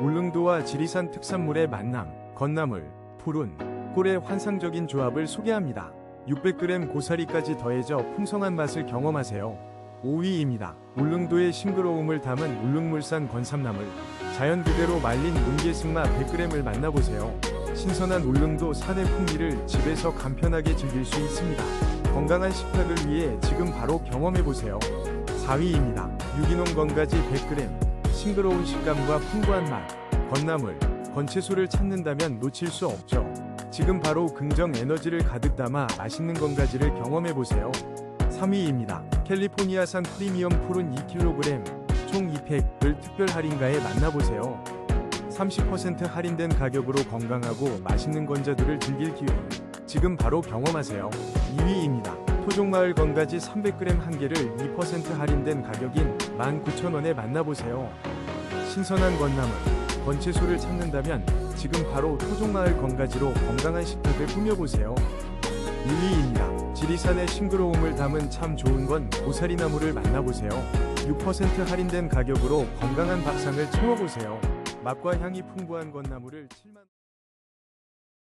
울릉도와 지리산 특산물의 만남, 건나물, 푸른, 꿀의 환상적인 조합을 소개합니다. 600g 고사리까지 더해져 풍성한 맛을 경험하세요. 5위입니다. 울릉도의 싱그러움을 담은 울릉물산 건삼나물, 자연 그대로 말린 뭉게승마 100g을 만나보세요. 신선한 울릉도 산의 풍미를 집에서 간편하게 즐길 수 있습니다. 건강한 식탁을 위해 지금 바로 경험해보세요. 4위입니다. 유기농 건가지 100g, 싱그러운 식감과 풍부한 맛, 건나물, 건채소를 찾는다면 놓칠 수 없죠. 지금 바로 긍정 에너지를 가득 담아 맛있는 건가지를 경험해보세요. 3위입니다. 캘리포니아산 프리미엄 푸른 2kg, 총 2팩을 특별 할인가에 만나보세요. 30% 할인된 가격으로 건강하고 맛있는 건자들을 즐길 기회. 지금 바로 경험하세요. 2위입니다. 토종마을 건가지 300g 한 개를 2% 할인된 가격인 19,000원에 만나보세요. 신선한 건나물, 건채소를 찾는다면 지금 바로 토종마을 건가지로 건강한 식탁을 꾸며보세요. 1위입니다. 지리산의 싱그러움을 담은 참 좋은 건 고사리나무를 만나보세요. 6% 할인된 가격으로 건강한 밥상을 채워보세요. 맛과 향이 풍부한 건나물을 7만